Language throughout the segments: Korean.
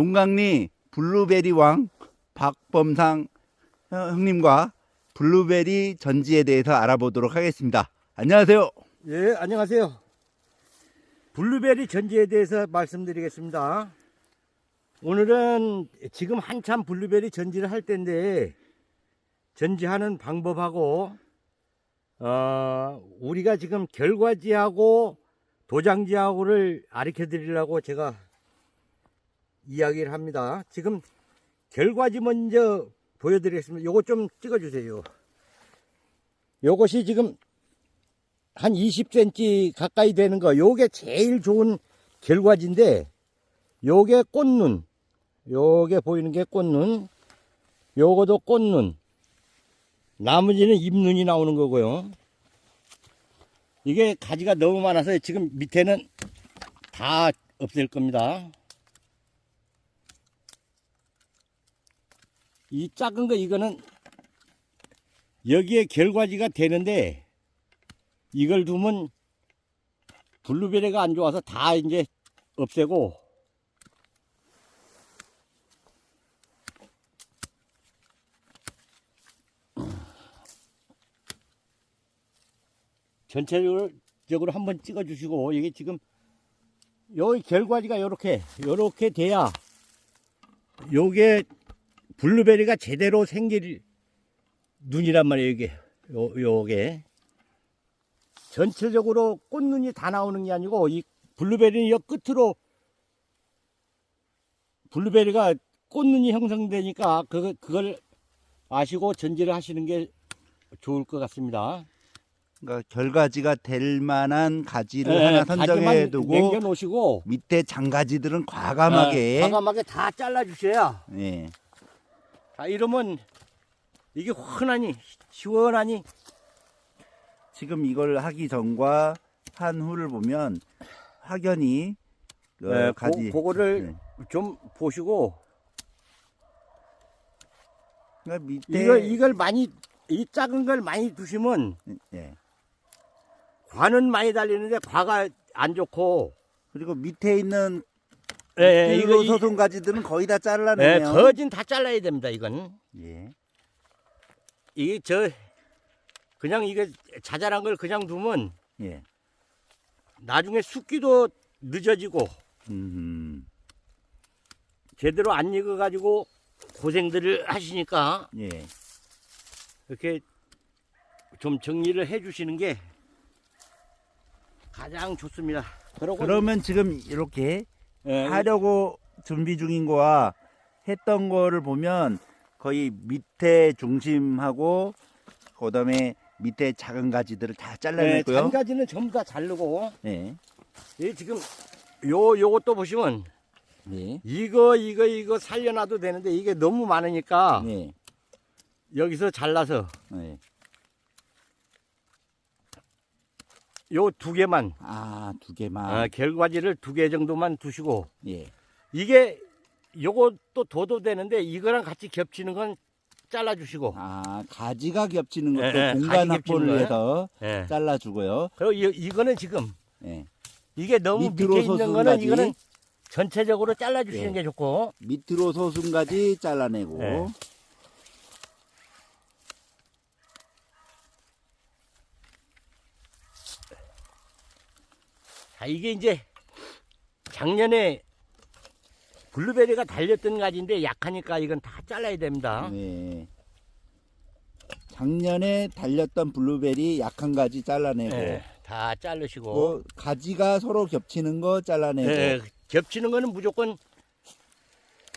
용강리 블루베리 왕 박범상 형- 형님과 블루베리 전지에 대해서 알아보도록 하겠습니다. 안녕하세요. 예, 안녕하세요. 블루베리 전지에 대해서 말씀드리겠습니다. 오늘은 지금 한참 블루베리 전지를 할 때인데 전지하는 방법하고 어, 우리가 지금 결과지하고 도장지하고를 가르쳐 드리려고 제가 이야기를 합니다. 지금 결과지 먼저 보여드리겠습니다. 요거 좀 찍어주세요. 요것이 지금 한 20cm 가까이 되는 거, 요게 제일 좋은 결과지인데, 요게 꽃눈, 요게 보이는 게 꽃눈, 요거도 꽃눈, 나머지는 잎눈이 나오는 거고요. 이게 가지가 너무 많아서 지금 밑에는 다 없앨 겁니다. 이 작은 거 이거는 여기에 결과지가 되는데 이걸 두면 블루베리가 안 좋아서 다 이제 없애고 전체적으로 한번 찍어 주시고 이게 지금 여기 결과지가 요렇게 요렇게 돼야 요게 블루베리가 제대로 생길 눈이란 말이에요 이게 요, 요게 전체적으로 꽃눈이 다 나오는 게 아니고 이 블루베리는 이 끝으로 블루베리가 꽃눈이 형성되니까 그 그걸 아시고 전지를 하시는 게 좋을 것 같습니다. 그러니까 결과지가 될 만한 가지를 예, 하나 선정해 두고 남겨 놓으시고 밑에 장가지들은 과감하게 과감하게 다 잘라 주셔야 예. 자 이러면 이게 흔하니 시원하니 지금 이걸 하기 전과 한 후를 보면 확연히 그 네, 가지 고, 그를 네. 좀 보시고 그러니까 밑에 이걸 이걸 많이 이 작은 걸 많이 두시면 예. 과는 많이 달리는데 과가 안 좋고 그리고 밑에 있는 예, 예, 이거 이- 소송 가지들은 거의 다 예, 잘라내네요. 거진 다 잘라야 됩니다 이건 예. 이게 저 그냥 이게 자잘한 걸 그냥 두면 예. 나중에 숙기도 늦어지고 음. 제대로 안 익어 가지고 고생들을 하시니까 예. 이렇게 좀 정리를 해 주시는 게 가장 좋습니다. 그러고 그러면 지금 이렇게 예, 하려고 준비 중인 거와 했던 거를 보면 거의 밑에 중심하고 그다음에 밑에 작은 가지들을 다 네, 잘라냈고요. 잔가지는 전부 다 자르고 예. 이 지금 요 요것도 보시면 예. 이거 이거 이거 살려놔도 되는데 이게 너무 많으니까 예. 여기서 잘라서 예. 요 두 개만 아, 두 개만. 아, 결과지를 두 개 정도만 두시고 예. 이게 요것도 둬도 되는데 이거랑 같이 겹치는 건 잘라주시고 아, 가지가 겹치는 것도 예, 예, 공간 가지 겹치는 확보를 거예요. 위해서 예. 잘라주고요. 그리고 이, 이거는 지금 예. 이게 너무 밑에 밑으로 있는 솟은 거는 가지. 이거는 전체적으로 잘라주시는 예. 게 좋고 밑으로 소순가지 잘라내고. 예. 자, 이게 이제 작년에 블루베리가 달렸던 가지인데 약하니까 이건 다 잘라야 됩니다. 네. 작년에 달렸던 블루베리 약한 가지 잘라내고. 예, 다 자르시고 뭐 가지가 서로 겹치는 거 잘라내고. 예, 겹치는 거는 무조건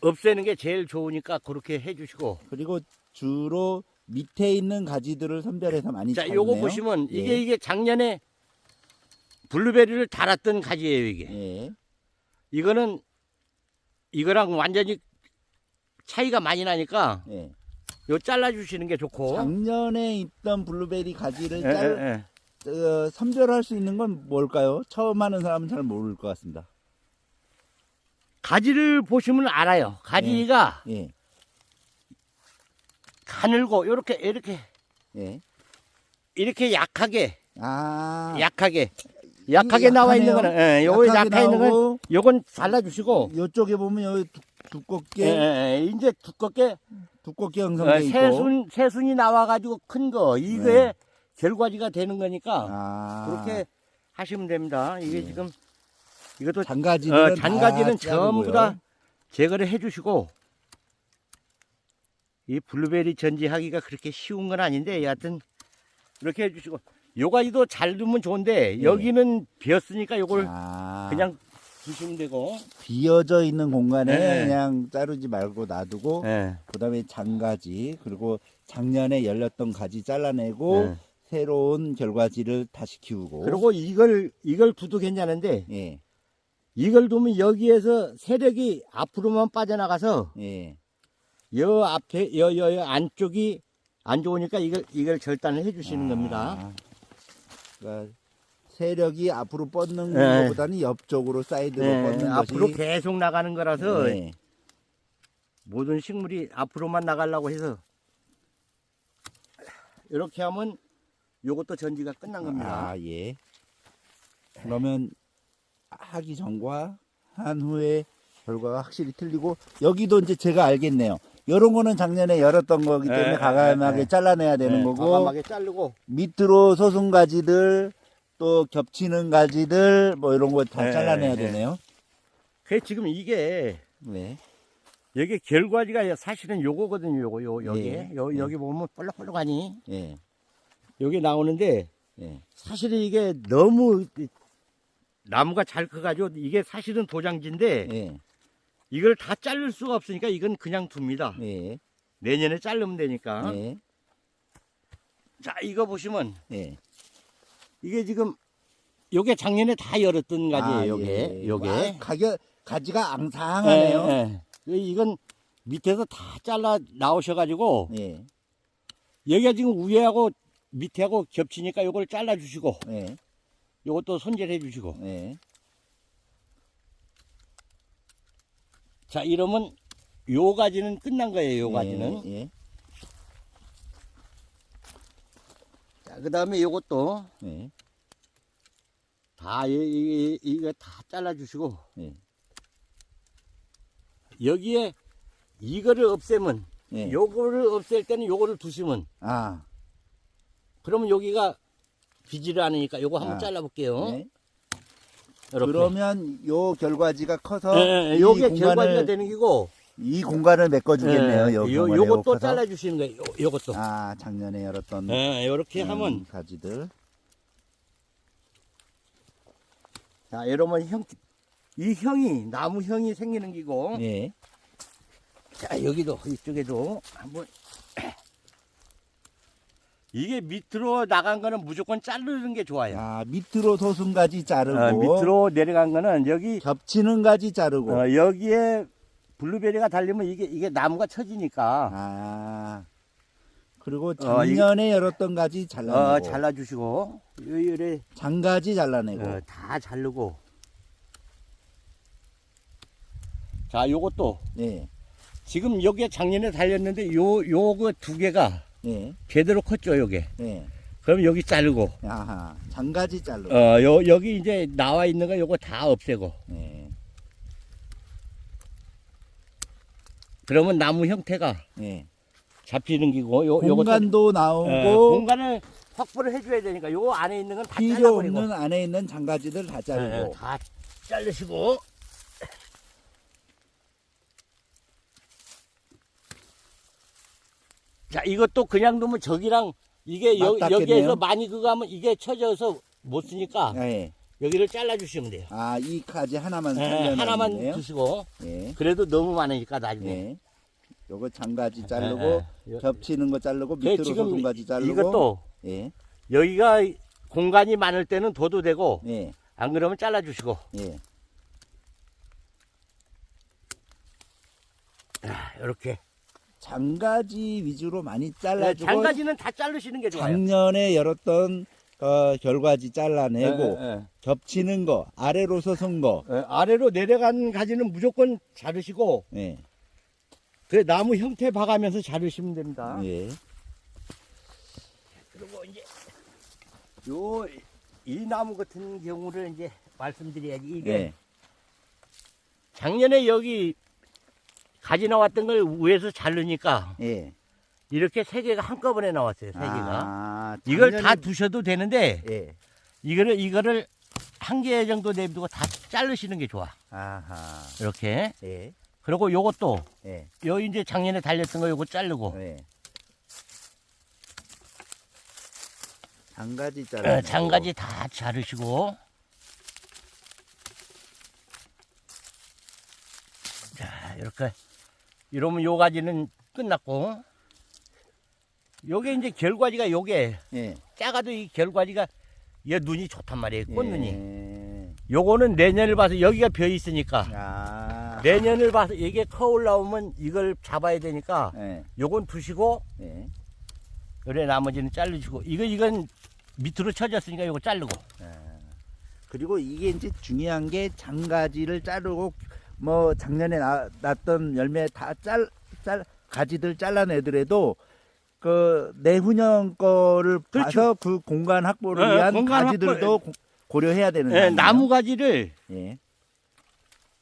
없애는 게 제일 좋으니까 그렇게 해주시고 그리고 주로 밑에 있는 가지들을 선별해서 많이 자 잘라내요. 요거 보시면 이게 예. 이게 작년에 블루베리를 달았던 가지예요 이게 예. 이거는 이거랑 완전히 차이가 많이 나니까 예. 요 잘라주시는 게 좋고 작년에 있던 블루베리 가지를 예, 잘, 예, 예. 어, 선별할 수 있는 건 뭘까요? 처음 하는 사람은 잘 모를 것 같습니다. 가지를 보시면 알아요 가지가 예. 가늘고 이렇게 이렇게 예. 이렇게 약하게 아. 약하게 약하게 나와 있는. 거는 예, 요거 약하게 약해 있는 건 나오고 요건 잘라주시고 요쪽에 보면 여기 두- 두껍게 예, 예, 이제 두껍게 두껍게 어, 형성돼 있고. 새순 새순이 나와가지고 큰 거 이게 네. 결과지가 되는 거니까 아, 그렇게 하시면 됩니다. 이게 네. 지금 이것도 잔가지들은 어, 잔가지는 다 전부. 다 제거를 해주시고 이 블루베리 전지하기가 그렇게 쉬운 건 아닌데 여하튼 이렇게 해주시고 요가지도 잘 두면 좋은데 여기는 비었으니까 요걸 네. 아, 그냥 두시면 되고 비어져 있는 공간에 네. 그냥 자르지 말고 놔두고 예. 그다음에 장가지 그리고 작년에 열렸던 가지 잘라내고 네. 새로운 결과지를 다시 키우고 그리고 이걸 이걸 두도 괜찮은데 예, 이걸 두면 여기에서 세력이 앞으로만 빠져나가서 예. 여 앞에 여 여 여 안쪽이 안 좋으니까 이걸 이걸 절단을 해주시는 아, 겁니다. 그러니까 세력이 앞으로 뻗는 네. 것보다는 옆쪽으로 사이드로 네, 뻗는 앞으로 것이 계속 나가는 거라서 네. 모든 식물이 앞으로만 나가려고 해서 이렇게 하면 요것도 전지가 끝난 겁니다. 아, 예. 그러면 하기 전과 한 후에 결과가 확실히 틀리고 여기도 이제 제가 알겠네요. 이런 거는 작년에 열었던 거기 때문에 네, 과감하게 네, 네. 잘라내야 되는 네, 거고 과감하게 자르고 밑으로 솟은 가지들 또 겹치는 가지들 뭐 이런 거 다 네, 잘라내야 네. 되네요. 그 지금 이게 네. 여기 결과지가 사실은 요거거든요. 요거 요 여기 예, 요 예. 여기 보면 볼록볼록하니 예. 여기 나오는데 예. 사실은 이게 너무 이- 나무가 잘 커가지고 이게 사실은 도장지인데 예. 이걸 다 자를 수가 없으니까 이건 그냥 둡니다. 예. 내년에 자르면 되니까. 예. 자 이거 보시면 예. 이게 지금 요게 작년에 다 열었던 가지예요. 아, 요게 예. 요게. 와, 가격 가지가 앙상하네요. 예, 예. 이건 밑에서 다 잘라 나오셔가지고 예. 여기가 지금 위에하고 밑에하고 겹치니까 요걸 잘라 주시고 예. 요것도 손질해 주시고 예. 자 이러면 요 가지는 끝난 거예요. 요 가지는. 예. 예. 자 그 다음에 요것도 예. 다 이, 이, 이거 다 잘라 주시고 예. 여기에 이거를 없애면 예. 요거를 없앨 때는 요거를 두시면 아. 그러면 여기가 비지를 않으니까 요거 한번 아. 잘라 볼게요. 네. 이렇게. 그러면 요 결과지가 커서 예, 예, 이 요게 공간을 결과지가 되는 기고 이 공간을 메꿔 주겠네요. 예, 요 요, 커서. 잘라 주시는 거예요. 요, 요것도. 아, 작년에 열었던 예, 요렇게 음, 하면 가지들. 자, 이러면 형, 이 형이 나무 형이 생기는 기고. 예. 자, 여기도 이쪽에도 한번 이게 밑으로 나간 거는 무조건 자르는 게 좋아요. 아, 밑으로 솟은 가지 자르고 어, 밑으로 내려간 거는 여기 겹치는 가지 자르고. 어, 여기에 블루베리가 달리면 이게 이게 나무가 처지니까 아. 그리고 어, 작년에 열었던 가지 잘라내고 어, 잘라주시고 요래 장가지 잘라내고 어, 다 자르고 자 요것도 예. 지금 여기에 작년에 달렸는데 요 요거 두 개가 예. 제대로 컸죠 요게 예. 그럼 여기 자르고 아하. 장가지 자르고. 어 요 여기 이제 나와 있는 거 요거 다 없애고 예. 그러면 나무 형태가 예. 잡히는 기고 요 요것도 공간도 나오고 어, 공간을 확보를 해줘야 되니까 요 안에 있는 건 다 필요 잘라버리고 없는 안에 있는 장가지들 다 예, 자르고. 다 자르시고 자 이것도 그냥 두면 저기랑 이게 여, 맞닿겠네요. 여기에서 많이 그거 하면 이게 쳐져서 못 쓰니까 예. 여기를 잘라주시면 돼요 아, 이 가지 하나만 예, 살려놨네요. 하나만 두시고 예. 그래도 너무 많으니까 나중에 예. 요거 장가지 자르고 예, 예. 겹치는 거 자르고 그 밑으로 지금 솟은 가지 자르고 이것도 예. 여기가 공간이 많을 때는 둬도 되고 예. 안 그러면 잘라주시고 예. 이렇게 장가지 위주로 많이 잘라주고 네, 장가지는 다 자르시는 게 좋아요 작년에 열었던 어, 결과지 잘라내고 예, 예. 겹치는 거 아래로 솟은 거 예, 아래로 내려간 가지는 무조건 자르시고 예. 그 나무 형태 봐가면서 자르시면 됩니다. 예. 그리고 이제 요 이 나무 같은 경우를 이제 말씀드려야지 이게 예. 작년에 여기 가지 나왔던 걸 위에서 자르니까 예. 이렇게 세 개가 한꺼번에 나왔어요. 세 개가. 아, 이걸 작년에- 다 두셔도 되는데 예. 이거를 이거를 한 개 정도 내두고 다 자르시는 게 좋아. 아하. 이렇게. 예. 그리고 요것도 예. 요 이제 작년에 달렸던 거 요거 자르고 예. 장가지 어, 자르. 장가지 다 자르시고 자 이렇게 이러면 요 가지는 끝났고 요게 이제 결과지가 요게 예. 작아도 이 결과지가 얘 눈이 좋단 말이에요 꽃눈이 예. 요거는 내년을 봐서 여기가 벼 있으니까 아. 내년을 봐서 이게 커 올라오면 이걸 잡아야 되니까 예. 요건 두시고 예. 그래 나머지는 자르시고 이거 이건 밑으로 쳐졌으니까 요거 자르고 그리고 이게 이제 중요한 게 장가지를 자르고 뭐 작년에 나, 났던 열매 다짤짤 가지들 잘라내더라도 그 내후년 거를 그렇죠. 봐서 그 공간 확보를 예, 위한 공간 가지들도 고- 고려해야 되는 거 예, 아니에요? 나무 가지를 예.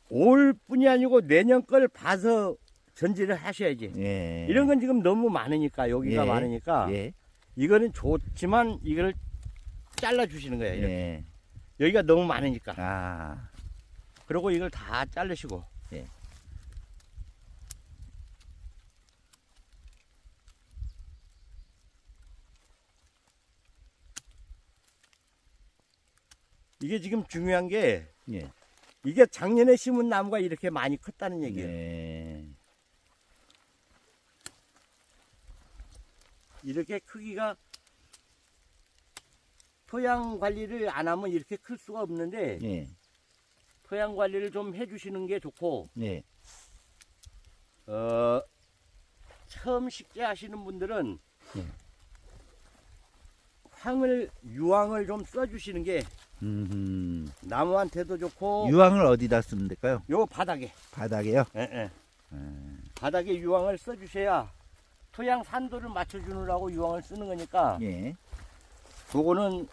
올 뿐이 아니고 내년 걸 봐서 전지를 하셔야지. 예. 이런 건 지금 너무 많으니까 여기가 예. 많으니까 예. 이거는 좋지만 이거를 잘라 주시는 거예요. 예. 여기가 너무 많으니까. 아. 그리고 이걸 다 자르시고. 예. 이게 지금 중요한 게 예. 이게 작년에 심은 나무가 이렇게 많이 컸다는 얘기예요. 예. 이렇게 크기가 토양 관리를 안 하면 이렇게 클 수가 없는데 예. 토양 관리를 좀 해주시는 게 좋고 예. 어, 처음 식재 하시는 분들은 예. 황을 유황을 좀 써주시는 게 음. 나무한테도 좋고 유황을 어디다 쓰면 될까요? 요 바닥에 바닥에요. 예, 예. 음. 바닥에 유황을 써주셔야 토양 산도를 맞춰주느라고 유황을 쓰는 거니까 예. 그거는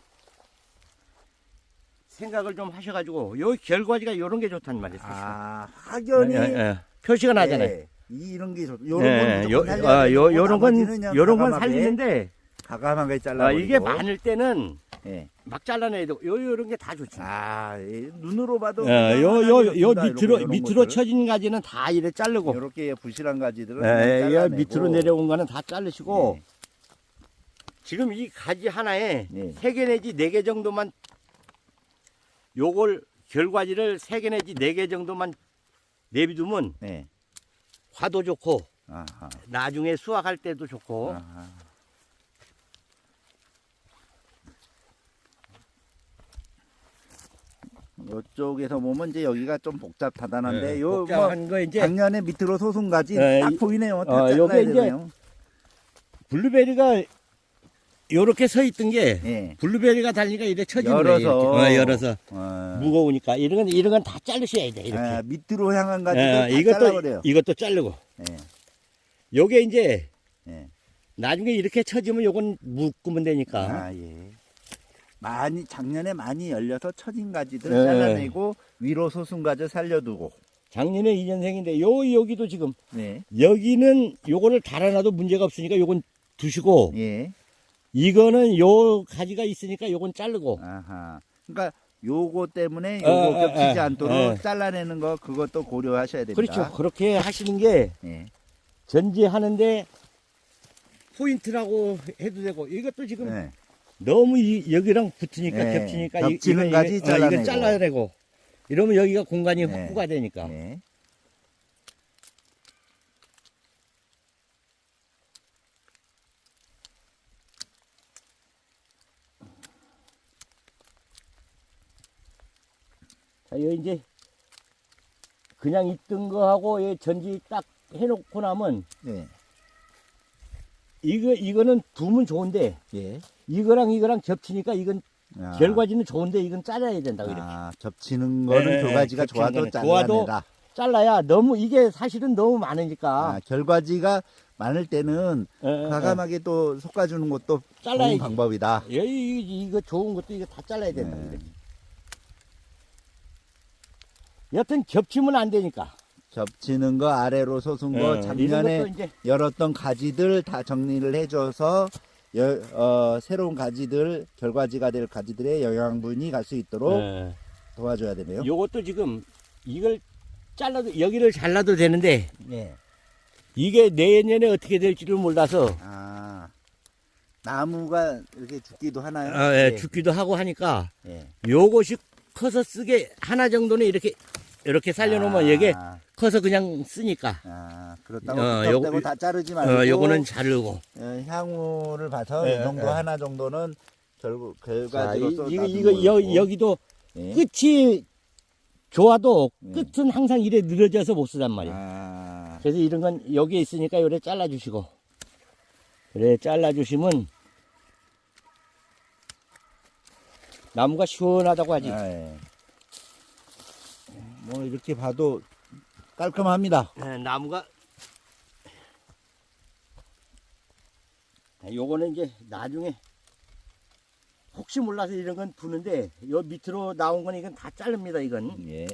생각을 좀 하셔가지고 요 결과지가 요런 게 좋단 말이에요. 아, 확연히 예, 예. 표시가 나잖아요. 예, 이런 게 좋. 요런 예, 건 요, 무조건 살려야 아, 되고 요, 요런 건, 나머지는 요런 건 과감하게, 살리는데, 과감하게 잘라. 아, 이게 많을 때는 예. 막 잘라내야 되고, 요, 요런 게 다 좋지. 아, 예, 눈으로 봐도. 예, 요, 요, 요 밑으로, 밑으로 쳐진 가지는 다 이래 자르고, 이렇게 부실한 가지들은. 예, 그냥 요 잘라내고. 밑으로 내려온 거는 다 자르시고, 예. 지금 이 가지 하나에 예. 세개 내지 네 개 정도만, 요걸, 결과지를 세 개 내지 네 개 정도만 내비두면 예. 화도 좋고, 아하. 나중에 수확할 때도 좋고, 아하. 이쪽에서 보면 이제 여기가 좀 복잡하다는데 예, 요뭐 복잡한 거 이제, 작년에 밑으로 소순가지 예, 딱 이- 보이네요. 다 어, 잘라야 되네요. 블루베리가 요렇게 서 있던 게, 예. 블루베리가 달리니까 이래 쳐지는 열어서. 거예요. 이렇게. 어, 열어서. 어. 무거우니까 이런 건 이런 건 다 자르셔야 돼 이렇게. 아, 밑으로 향한 가지도 예, 다 이것도 잘라버려요. 이것도 자르고. 예. 요게 이제 예. 나중에 이렇게 쳐지면 요건 묶으면 되니까. 아, 예. 많이 작년에 많이 열려서 처진 가지들 예. 잘라내고 위로 소순 가지 살려두고. 작년에 2년생인데 요 여기도 지금 네. 여기는 요거를 달아놔도 문제가 없으니까 요건 두시고 예. 이거는 요 가지가 있으니까 요건 자르고. 아하. 그러니까 요거 때문에 요거 어, 어, 겹치지 어, 않도록 어. 잘라내는 거 그것도 고려하셔야 됩니다. 그렇죠. 그렇게 하시는 게 예. 전지하는데 포인트라고 해도 되고 이것도 지금 예. 너무 이, 여기랑 붙으니까 네, 겹치니까 겹치는 이거, 가지 이거, 어, 잘라내고. 이거 잘라야 되고 이러면 여기가 공간이 네. 확보가 되니까 예. 여기 이제 그냥 있던 거하고 이 전지 딱 해놓고 나면 예. 이거 이거는 두면 좋은데 예. 이거랑 이거랑 겹치니까 이건 아. 결과지는 좋은데 이건 잘라야 된다고 이렇게 아, 겹치는 거는 네, 결과지가 겹치는 좋아도 거는 좋아도 잘라내라. 잘라야 너무 이게 사실은 너무 많으니까 아, 결과지가 많을 때는 예, 예, 과감하게 또 솎아주는 것도 잘라야지. 좋은 방법이다. 예. 여기 이거 좋은 것도 이거 다 잘라야 된다. 네. 이렇게. 여튼 겹치면 안 되니까. 겹치는 거 아래로 솟은 거 예, 작년에 이런 것도 이제 열었던 가지들 다 정리를 해줘서 여- 어, 새로운 가지들 결과지가 될 가지들의 영양분이 갈 수 있도록 예. 도와줘야 되네요. 요것도 지금 이걸 잘라도 여기를 잘라도 되는데 예. 이게 내년에 어떻게 될지를 몰라서 아 나무가 이렇게 죽기도 하나요? 아, 예, 죽기도 하고 하니까 예. 요것이 커서 쓰게 하나 정도는 이렇게 이렇게 살려놓으면 아, 이게 커서 그냥 쓰니까 아 그렇다고 어, 어, 요거- 요거 다 자르지 말고 어, 요거는 자르고 어, 향후를 봐서 예, 이 정도 예. 하나 정도는 결국 자, 결과지로 이, 써 이거 이거 여, 여기도 예. 끝이 좋아도 예. 끝은 항상 이래 늘어져서 못 쓰단 말이야. 아, 그래서 이런 건 여기에 있으니까 요래 잘라주시고 그래 잘라주시면 나무가 시원하다고 하지. 아, 예. 뭐 이렇게 봐도 깔끔합니다. 예, 나무가 아, 요거는 이제 나중에 혹시 몰라서 이런 건 부는데 요 밑으로 나온 건 이건 다 자릅니다 이건 예.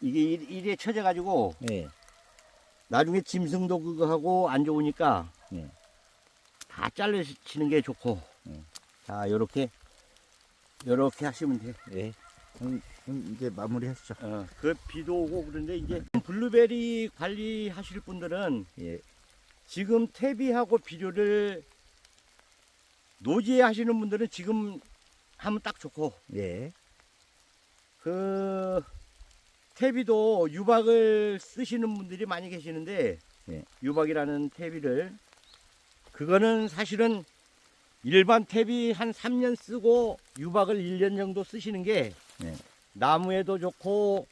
이게 일- 일에 쳐져 가지고 예. 나중에 짐승도 그거 하고 안 좋으니까 예. 다 잘라치는 게 좋고 예. 자 요렇게 요렇게 하시면 돼. 예. 그럼, 그럼 이제 마무리 하시죠. 어, 그 비도 오고 그런데 이제 블루베리 관리하실 분들은 예. 지금 퇴비하고 비료를 노지에 하시는 분들은 지금 하면 딱 좋고 예. 그 퇴비도 유박을 쓰시는 분들이 많이 계시는데 예. 유박이라는 퇴비를 그거는 사실은 일반 퇴비 한 3년 쓰고 유박을 1년 정도 쓰시는 게 예. 나무에도 좋고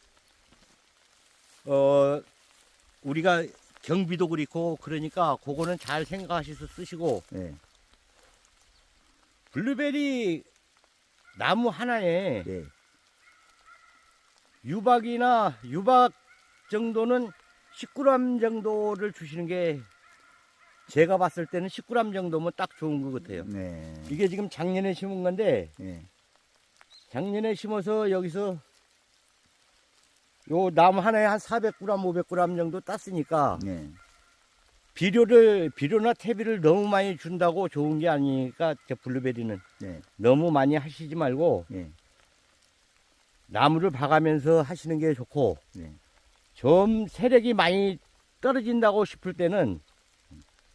어 우리가 경비도 그렇고 그러니까 그거는 잘 생각하셔서 쓰시고 예. 블루베리 나무 하나에 예. 유박이나 유박 정도는 10g 정도를 주시는 게 제가 봤을 때는 10g 정도면 딱 좋은 것 같아요. 네. 이게 지금 작년에 심은 건데 예. 작년에 심어서 여기서 요 나무 하나에 한 400g, 500g 정도 땄으니까 예. 비료를 비료나 퇴비를 너무 많이 준다고 좋은 게 아니니까 저 블루베리는 예. 너무 많이 하시지 말고 예. 나무를 봐가면서 하시는 게 좋고 예. 좀 세력이 많이 떨어진다고 싶을 때는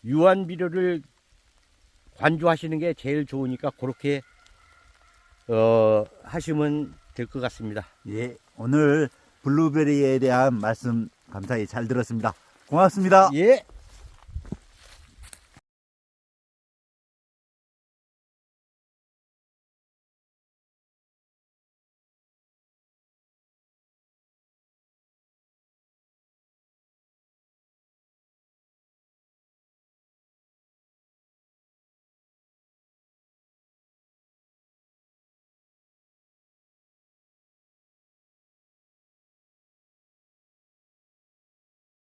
유한 비료를 관조하시는 게 제일 좋으니까 그렇게 어, 하시면 될 것 같습니다. 예. 오늘 블루베리에 대한 말씀 감사히 잘 들었습니다. 고맙습니다. 예.